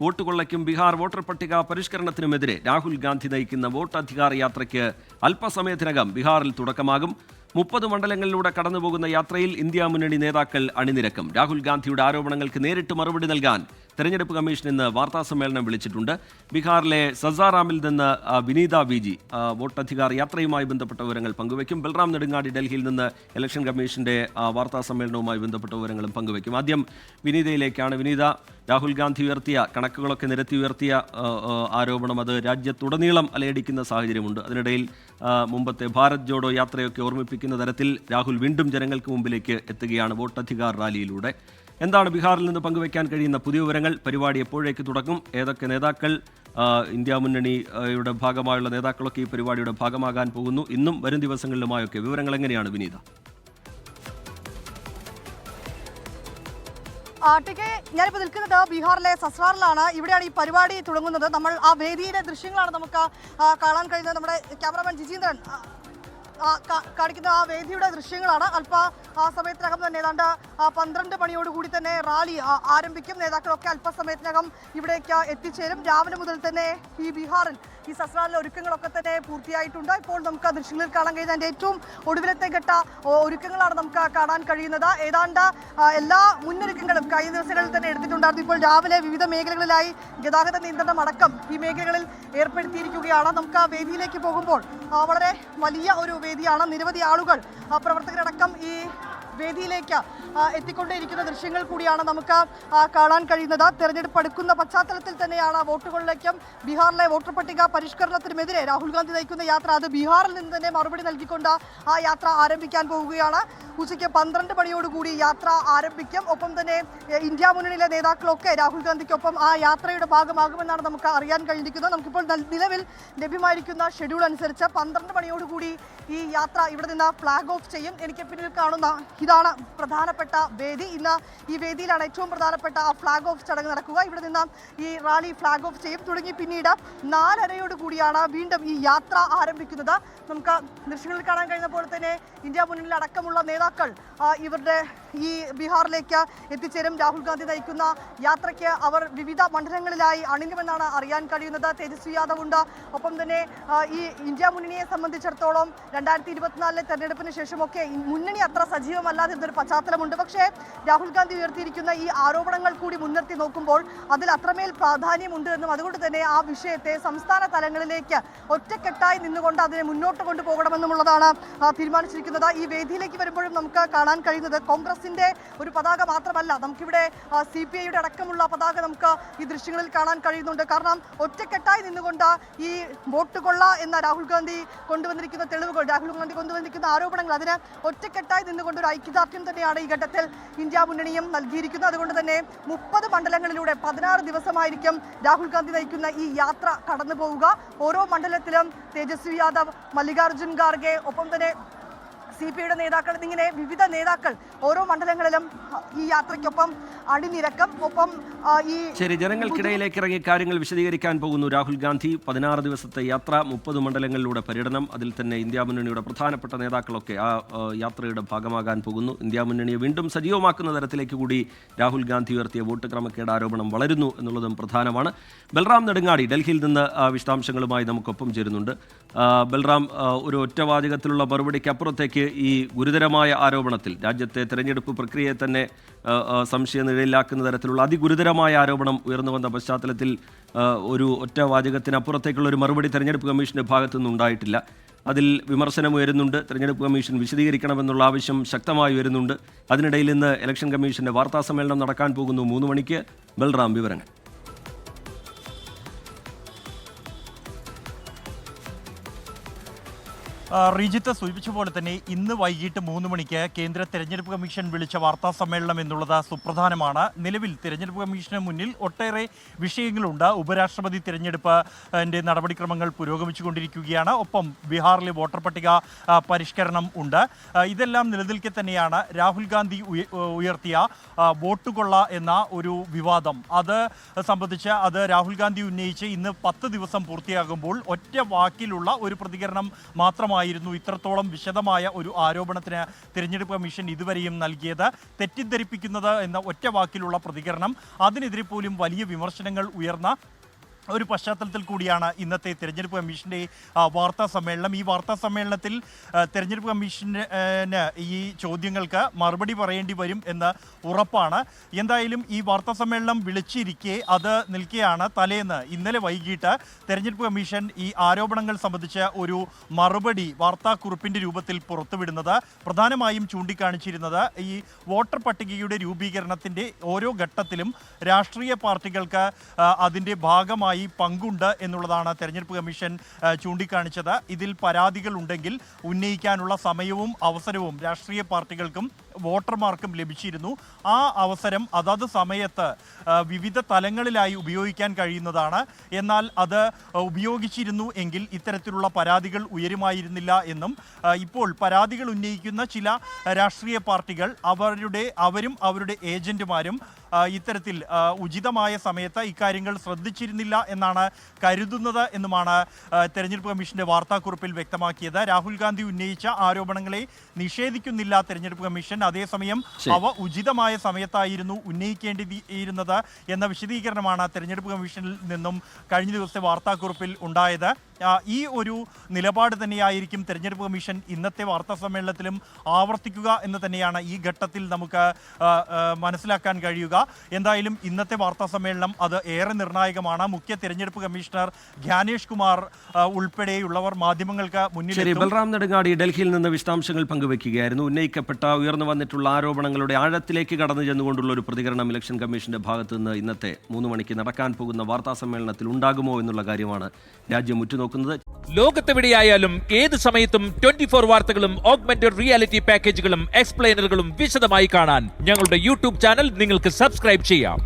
Vote കൊള്ളയ്ക്കും Bihar voter പട്ടിക പരിഷ്കരണത്തിനുമെതിരെ രാഹുൽ ഗാന്ധി നയിക്കുന്ന vote അധികാര യാത്രയ്ക്ക് അല്പസമയത്തിനകം ബീഹാറിൽ തുടക്കമാകും. മുപ്പത് മണ്ഡലങ്ങളിലൂടെ കടന്നുപോകുന്ന യാത്രയിൽ ഇന്ത്യ മുന്നണി നേതാക്കൾ അണിനിരക്കും. രാഹുൽ ഗാന്ധിയുടെ ആരോപണങ്ങൾക്ക് നേരിട്ട് മറുപടി നൽകാൻ തെരഞ്ഞെടുപ്പ് കമ്മീഷൻ ഇന്ന് വാർത്താസമ്മേളനം വിളിച്ചിട്ടുണ്ട്. ബീഹാറിലെ സസാറാമിൽ നിന്ന് വിനീത വി ജി വോട്ടധികാർ യാത്രയുമായി ബന്ധപ്പെട്ട വിവരങ്ങൾ പങ്കുവയ്ക്കും. ബൽറാം നെടുങ്ങാടി ഡൽഹിയിൽ നിന്ന് ഇലക്ഷൻ കമ്മീഷന്റെ വാർത്താസമ്മേളനവുമായി വാർത്താ സമ്മേളനവുമായി ബന്ധപ്പെട്ട വിവരങ്ങളും പങ്കുവയ്ക്കും. ആദ്യം വിനീതയിലേക്കാണ്. വിനീത രാഹുൽ ഗാന്ധി ഉയർത്തിയ കണക്കുകളൊക്കെ നിരത്തി ഉയർത്തിയ ആരോപണം അത് രാജ്യത്തുടനീളം അലയടിക്കുന്ന സാഹചര്യമുണ്ട്. അതിനിടയിൽ മുമ്പത്തെ ഭാരത് ജോഡോ യാത്രയൊക്കെ ഓർമ്മിപ്പിക്കുന്ന തരത്തിൽ രാഹുൽ വീണ്ടും ജനങ്ങൾക്ക് മുമ്പിലേക്ക് എത്തുകയാണ് വോട്ടധികാർ റാലിയിലൂടെ. എന്താണ് ബീഹാറിൽ നിന്ന് പങ്കുവയ്ക്കാൻ കഴിയുന്ന പുതിയ വിവരങ്ങൾ? പരിപാടി എപ്പോഴേക്ക് തുടങ്ങും? ഏതൊക്കെ നേതാക്കൾ ഇന്ത്യ മുന്നണിയുടെ ഭാഗമായുള്ള നേതാക്കളൊക്കെ ഈ പരിപാടിയുടെ ഭാഗമാകാൻ പോകുന്നു? ഇന്നും വരും ദിവസങ്ങളിലുമായൊക്കെ വിവരങ്ങൾ എങ്ങനെയാണ് വിനീത? ആട്ടിക്ക് ഞാനിപ്പോൾ നിൽക്കുന്നത് ബീഹാറിലെ സസ്രാറിലാണ്. ഇവിടെയാണ് ഈ പരിപാടി തുടങ്ങുന്നത്. നമ്മൾ ആ വേദിയിലെ ദൃശ്യങ്ങളാണ് നമുക്ക് കാണാൻ കഴിയുന്നത്. നമ്മുടെ ക്യാമറാമാൻ ജിജീന്ദ്രൻ കാണിക്കുന്ന ആ വേദിയുടെ ദൃശ്യങ്ങളാണ്. അല്പ ആ സമയത്തിനകം തന്നെ ഏതാണ്ട് പന്ത്രണ്ട് മണിയോടുകൂടി തന്നെ റാലി ആരംഭിക്കും. നേതാക്കളൊക്കെ അല്പസമയത്തിനകം ഇവിടേക്ക് എത്തിച്ചേരും. രാവിലെ മുതൽ തന്നെ ഈ ബീഹാറിൽ ഈ സസ്രാലിലെ ഒരുക്കങ്ങളൊക്കെ തന്നെ പൂർത്തിയായിട്ടുണ്ട്. ഇപ്പോൾ നമുക്ക് ദൃശ്യങ്ങളിൽ കാണാൻ കഴിയുന്ന അതിന്റെ ഏറ്റവും ഒടുവിലത്തെ ഘട്ട ഒരുക്കങ്ങളാണ് നമുക്ക് കാണാൻ കഴിയുന്നത്. ഏതാണ്ട് എല്ലാ മുന്നൊരുക്കങ്ങളും കഴിഞ്ഞ ദിവസങ്ങളിൽ തന്നെ എടുത്തിട്ടുണ്ടായിരുന്നു. ഇപ്പോൾ രാവിലെ വിവിധ മേഖലകളിലായി ഗതാഗത നിയന്ത്രണം അടക്കം ഈ മേഖലകളിൽ ഏർപ്പെടുത്തിയിരിക്കുകയാണ്. നമുക്ക് ആ വേദിയിലേക്ക് പോകുമ്പോൾ വളരെ വലിയ ഒരു വേദിയാണ്. നിരവധി ആളുകൾ പ്രവർത്തകരടക്കം ഈ വേദിയിലേക്ക് എത്തിക്കൊണ്ടേയിരിക്കുന്ന ദൃശ്യങ്ങൾ കൂടിയാണ് നമുക്ക് കാണാൻ കഴിയുന്നത്. തെരഞ്ഞെടുപ്പ് അടുക്കുന്ന പശ്ചാത്തലത്തിൽ തന്നെയാണ് വോട്ടുകളിലേക്കും ബീഹാറിലെ വോട്ടർ പട്ടിക പരിഷ്കരണത്തിനുമെതിരെ രാഹുൽ ഗാന്ധി നയിക്കുന്ന യാത്ര. അത് ബീഹാറിൽ നിന്ന് തന്നെ മറുപടി നൽകിക്കൊണ്ട് ആ യാത്ര ആരംഭിക്കാൻ പോവുകയാണ്. ഉച്ചയ്ക്ക് പന്ത്രണ്ട് മണിയോടുകൂടി യാത്ര ആരംഭിക്കും. ഒപ്പം തന്നെ ഇന്ത്യ മുന്നണിയിലെ നേതാക്കളൊക്കെ രാഹുൽ ഗാന്ധിക്കൊപ്പം ആ യാത്രയുടെ ഭാഗമാകുമെന്നാണ് നമുക്ക് അറിയാൻ കഴിഞ്ഞിരിക്കുന്നത്. നമുക്കിപ്പോൾ നിലവിൽ ലഭ്യമായിരിക്കുന്ന ഷെഡ്യൂൾ അനുസരിച്ച് പന്ത്രണ്ട് മണിയോടുകൂടി ഈ യാത്ര ഇവിടെ നിന്ന് ഫ്ലാഗ് ഓഫ് ചെയ്യും. എനിക്ക് പിന്നിൽ കാണുന്ന ഇതാണ് പ്രധാനപ്പെട്ട വേദി. ഇന്ന് ഈ വേദിയിലാണ് ഏറ്റവും പ്രധാനപ്പെട്ട ആ ഫ്ലാഗ് ഓഫ് ചടങ്ങ് നടക്കുക. ഇവിടെ നിന്ന് ഈ റാലി ഫ്ലാഗ് ഓഫ് ചെയ്യും. തുടങ്ങി പിന്നീട് നാലരയോട് കൂടിയാണ് വീണ്ടും ഈ യാത്ര ആരംഭിക്കുന്നത്. നമുക്ക് ദൃശ്യങ്ങളിൽ കാണാൻ കഴിയുന്ന പോലെ തന്നെ ഇന്ത്യ മുന്നണിയിൽ അടക്കമുള്ള നേതാക്കൾ ഇവരുടെ ഈ ബീഹാറിലേക്ക് എത്തിച്ചേരും. രാഹുൽ ഗാന്ധി നയിക്കുന്ന യാത്രയ്ക്ക് അവർ വിവിധ മണ്ഡലങ്ങളിലായി അണിഞ്ഞുമെന്നാണ് അറിയാൻ കഴിയുന്നത്. തേജസ്വി യാദവ് ഉണ്ട്. ഒപ്പം തന്നെ ഈ ഇന്ത്യ മുന്നണിയെ സംബന്ധിച്ചിടത്തോളം രണ്ടായിരത്തി ഇരുപത്തിനാലിലെ തെരഞ്ഞെടുപ്പിന് ശേഷമൊക്കെ മുന്നണി അത്ര സജീവമല്ലാതിരുന്നൊരു പശ്ചാത്തലമുണ്ട്? പക്ഷേ രാഹുൽ ഗാന്ധി ഉയർത്തിയിരിക്കുന്ന ഈ ആരോപണങ്ങൾ കൂടി മുൻനിർത്തി നോക്കുമ്പോൾ അതിൽ അത്രമേൽ പ്രാധാന്യമുണ്ട് എന്നും അതുകൊണ്ട് തന്നെ ആ വിഷയത്തെ സംസ്ഥാന തലങ്ങളിലേക്ക് ഒറ്റക്കെട്ടായി നിന്നുകൊണ്ട് അതിനെ മുന്നോട്ട് കൊണ്ടുപോകണമെന്നുമുള്ളതാണ് തീരുമാനിച്ചിരിക്കുന്നത്. ഈ വേദിയിലേക്ക് വരുമ്പോഴും നമുക്ക് കാണാൻ കഴിയുന്നത് കോൺഗ്രസിന്റെ ഒരു പതാക മാത്രമല്ല. നമുക്കിവിടെ സി പി ഐയുടെ അടക്കമുള്ള പതാക നമുക്ക് ഈ ദൃശ്യങ്ങളിൽ കാണാൻ കഴിയുന്നുണ്ട്. കാരണം ഒറ്റക്കെട്ടായി നിന്നുകൊണ്ട് ഈ വോട്ട് കൊള്ള എന്ന രാഹുൽ ഗാന്ധി കൊണ്ടുവന്നിരിക്കുന്ന തെളിവുകൾ രാഹുൽ ഗാന്ധി കൊണ്ടുവന്നിരിക്കുന്ന ആരോപണങ്ങൾ അതിന് ഒറ്റക്കെട്ടായി നിന്നുകൊണ്ട് ഒരു ഐക്യദാർഢ്യം തന്നെയാണ് ഈ ഘട്ടത്തിൽ ഇന്ത്യ മുന്നണിയും നൽകിയിരിക്കുന്നത്. അതുകൊണ്ട് തന്നെ മുപ്പത് മണ്ഡലങ്ങളിലൂടെ പതിനാറ് ദിവസമായിരിക്കും രാഹുൽ ഗാന്ധി നയിക്കുന്ന ഈ യാത്ര കടന്നു പോവുക ഓരോ മണ്ഡലത്തിലും തേജസ്വി യാദവ് മല്ലികാർജുൻ ഖാർഗെ ഒപ്പം തന്നെ സി പി ഐയുടെ നേതാക്കൾ എന്നിങ്ങനെ വിവിധ നേതാക്കൾ ഓരോ മണ്ഡലങ്ങളിലും ഈ യാത്രയ്ക്കൊപ്പം അണിനിരക്കം. ഒപ്പം ഈ ശരി ജനങ്ങൾക്കിടയിലേക്ക് ഇറങ്ങി കാര്യങ്ങൾ വിശദീകരിക്കാൻ പോകുന്നു രാഹുൽ ഗാന്ധി. പതിനാറ് ദിവസത്തെ യാത്ര മുപ്പത് മണ്ഡലങ്ങളിലൂടെ പര്യടനം അതിൽ തന്നെ ഇന്ത്യ മുന്നണിയുടെ പ്രധാനപ്പെട്ട നേതാക്കളൊക്കെ ആ യാത്രയുടെ ഭാഗമാകാൻ പോകുന്നു. ഇന്ത്യ മുന്നണിയെ വീണ്ടും സജീവമാക്കുന്ന തരത്തിലേക്ക് കൂടി രാഹുൽ ഗാന്ധി ഉയർത്തിയ വോട്ട് ക്രമക്കേട് ആരോപണം വളരുന്നു എന്നുള്ളതും പ്രധാനമാണ്. ബൽറാം നെടുങ്ങാടി ഡൽഹിയിൽ നിന്ന് വിശദാംശങ്ങളുമായി നമുക്കൊപ്പം ചേരുന്നുണ്ട്. ബൽറാം ഒരു ഒറ്റവാചകത്തിലുള്ള മറുപടിക്ക് അപ്പുറത്തേക്ക് ഈ ഗുരുതരമായ ആരോപണത്തിൽ രാജ്യത്തെ തെരഞ്ഞെടുപ്പ് പ്രക്രിയയെ തന്നെ സംശയ നിഴലിലാക്കുന്ന തരത്തിലുള്ള അതിഗുരുതരമായ ആരോപണം ഉയർന്നു വന്ന പശ്ചാത്തലത്തിൽ ഒരു ഒറ്റ വാചകത്തിനപ്പുറത്തേക്കുള്ള ഒരു മറുപടി തെരഞ്ഞെടുപ്പ് കമ്മീഷന്റെ ഭാഗത്തു നിന്നുണ്ടായിട്ടില്ല അതിൽ വിമർശനം ഉയരുന്നുണ്ട് തെരഞ്ഞെടുപ്പ് കമ്മീഷൻ വിശദീകരിക്കണമെന്നുള്ള ആവശ്യം ശക്തമായി വരുന്നുണ്ട് അതിനിടയിൽ ഇന്ന് ഇലക്ഷൻ കമ്മീഷന്റെ വാർത്താ സമ്മേളനം നടക്കാൻ പോകുന്നു. മൂന്ന് മണിക്ക് ബൽറാം വിവരങ്ങൾ. റീജിത്ത് സൂചിപ്പിച്ച പോലെ തന്നെ ഇന്ന് വൈകിട്ട് മൂന്ന് മണിക്ക് കേന്ദ്ര തെരഞ്ഞെടുപ്പ് കമ്മീഷൻ വിളിച്ച വാർത്താ സമ്മേളനം എന്നുള്ളത് സുപ്രധാനമാണ്. നിലവിൽ തെരഞ്ഞെടുപ്പ് കമ്മീഷന് മുന്നിൽ ഒട്ടേറെ വിഷയങ്ങളുണ്ട്. ഉപരാഷ്ട്രപതി തെരഞ്ഞെടുപ്പ് ന്റെ നടപടിക്രമങ്ങൾ പുരോഗമിച്ചുകൊണ്ടിരിക്കുകയാണ്. ഒപ്പം ബീഹാറിലെ വോട്ടർ പട്ടിക പരിഷ്കരണം ഉണ്ട്. ഇതെല്ലാം നിലനിൽക്കെ തന്നെയാണ്. രാഹുൽ ഗാന്ധി ഉയർത്തിയ വോട്ട് കൊള്ള എന്ന ഒരു വിവാദം. അത് സംബന്ധിച്ച് അത് രാഹുൽ ഗാന്ധി ഉന്നയിച്ച് ഇന്ന് പത്ത് ദിവസം പൂർത്തിയാകുമ്പോൾ ഒറ്റ വാക്കിലുള്ള ഒരു പ്രതികരണം മാത്രമാണ് മാത്രമായിരുന്നു ഇത്രത്തോളം വിശദമായ ഒരു ആരോപണത്തിന് തിരഞ്ഞെടുപ്പ് കമ്മീഷൻ ഇതുവരെയും നൽകിയത്. തെറ്റിദ്ധരിപ്പിക്കുന്നത് എന്ന ഒറ്റ വാക്കിലുള്ള പ്രതികരണം. അതിനെതിരെ പോലും വലിയ വിമർശനങ്ങൾ ഉയർന്ന ഒരു പശ്ചാത്തലത്തിൽ കൂടിയാണ് ഇന്നത്തെ തിരഞ്ഞെടുപ്പ് കമ്മീഷന്റെ വാർത്താ സമ്മേളനം. ഈ വാർത്താ സമ്മേളനത്തിൽ തിരഞ്ഞെടുപ്പ് കമ്മീഷന് ഈ ചോദ്യങ്ങൾക്ക് മറുപടി പറയേണ്ടി വരും എന്ന് ഉറപ്പാണ്. എന്തായാലും ഈ വാർത്താ സമ്മേളനം വിളിച്ചിരിക്കെ അത് നിൽക്കുകയാണ് തലേന്ന്. ഇന്നലെ വൈകിട്ട് തെരഞ്ഞെടുപ്പ് കമ്മീഷൻ ഈ ആരോപണങ്ങൾ സംബന്ധിച്ച ഒരു മറുപടി വാർത്താക്കുറിപ്പിന്റെ രൂപത്തിൽ പുറത്തുവിടുന്നത് പ്രധാനമായും ചൂണ്ടിക്കാണിച്ചിരുന്നത് ഈ വോട്ടർ പട്ടികയുടെ രൂപീകരണത്തിന്റെ ഓരോ ഘട്ടത്തിലും രാഷ്ട്രീയ പാർട്ടികൾക്ക് അതിന്റെ അതിന്റെ ഭാഗമായി പങ്കുണ്ട് എന്നുള്ളതാണ് തെരഞ്ഞെടുപ്പ് കമ്മീഷൻ ചൂണ്ടിക്കാണിച്ചത്. ഇതിൽ പരാതികൾ ഉണ്ടെങ്കിൽ ഉന്നയിക്കാനുള്ള സമയവും അവസരവും രാഷ്ട്രീയ പാർട്ടികൾക്കും വോട്ടർമാർക്കും ലഭിച്ചിരുന്നു. ആ അവസരം അതത് സമയത്ത് വിവിധ തലങ്ങളിലായി ഉപയോഗിക്കാൻ കഴിയുന്നതാണ്. എന്നാൽ അത് ഉപയോഗിച്ചിരുന്നു എങ്കിൽ ഇത്തരത്തിലുള്ള പരാതികൾ ഉയരുമായിരുന്നില്ല എന്നും ഇപ്പോൾ പരാതികൾ ഉന്നയിക്കുന്ന ചില രാഷ്ട്രീയ പാർട്ടികൾ അവരുടെ അവരും അവരുടെ ഏജന്റുമാരും ഇത്തരത്തിൽ ഉചിതമായ സമയത്ത് ഇക്കാര്യങ്ങൾ ശ്രദ്ധിച്ചിരുന്നില്ല എന്നാണ് കരുതുന്നത് എന്നുമാണ് തെരഞ്ഞെടുപ്പ് കമ്മീഷന്റെ വാർത്താക്കുറിപ്പിൽ വ്യക്തമാക്കിയത്. രാഹുൽ ഗാന്ധി ഉന്നയിച്ച ആരോപണങ്ങളെ നിഷേധിക്കുന്നില്ല തെരഞ്ഞെടുപ്പ് കമ്മീഷൻ. അതേസമയം അവ ഉചിതമായ സമയത്തായിരുന്നു ഉന്നയിക്കേണ്ടിയിരുന്നത് എന്ന വിശദീകരണമാണ് തെരഞ്ഞെടുപ്പ് കമ്മീഷനിൽ നിന്നും കഴിഞ്ഞ ദിവസത്തെ വാർത്താക്കുറിപ്പിൽ ഉണ്ടായത്. ഈ ഒരു നിലപാട് തന്നെയായിരിക്കും തെരഞ്ഞെടുപ്പ് കമ്മീഷൻ ഇന്നത്തെ വാർത്താ സമ്മേളനത്തിലും ആവർത്തിക്കുക എന്ന് തന്നെയാണ് ഈ ഘട്ടത്തിൽ നമുക്ക് മനസ്സിലാക്കാൻ കഴിയുക. എന്തായാലും ഇന്നത്തെ വാർത്താ സമ്മേളനം അത് ഏറെ നിർണായകമാണ്. മുഖ്യ തെരഞ്ഞെടുപ്പ് കമ്മീഷണർ ജ്ഞാനേഷ് കുമാർ ഉൾപ്പെടെയുള്ളവർ മാധ്യമങ്ങൾക്ക് ശരി മുന്നിൽ ബൽറാം നെടുങ്ങാടി ഡൽഹിയിൽ നിന്ന് വിശദാംശങ്ങൾ പങ്കുവയ്ക്കുകയായിരുന്നു. ഉന്നയിക്കപ്പെട്ട ഉയർന്നു വന്നിട്ടുള്ള ആരോപണങ്ങളുടെ ആഴത്തിലേക്ക് കടന്നു ചെന്നുകൊണ്ടുള്ള ഒരു പ്രതികരണം ഇലക്ഷൻ കമ്മീഷന്റെ ഭാഗത്ത് നിന്ന് ഇന്നത്തെ മൂന്ന് മണിക്ക് നടക്കാൻ പോകുന്ന വാർത്താ സമ്മേളനത്തിൽ ഉണ്ടാകുമോ എന്നുള്ള കാര്യമാണ് രാജ്യം ഉറ്റുനോക്കുന്നത്. ലോകത്തെവിടെയായാലും ഏത് സമയത്തും ട്വന്റി ഫോർ വാർത്തകളും ഓഗ്മെന്റഡ് റിയാലിറ്റി പാക്കേജുകളും എക്സ്പ്ലെയിനറുകളും വിശദമായി കാണാൻ ഞങ്ങളുടെ യൂട്യൂബ് ചാനൽ നിങ്ങൾക്ക് സബ്സ്ക്രൈബ് ചെയ്യാം.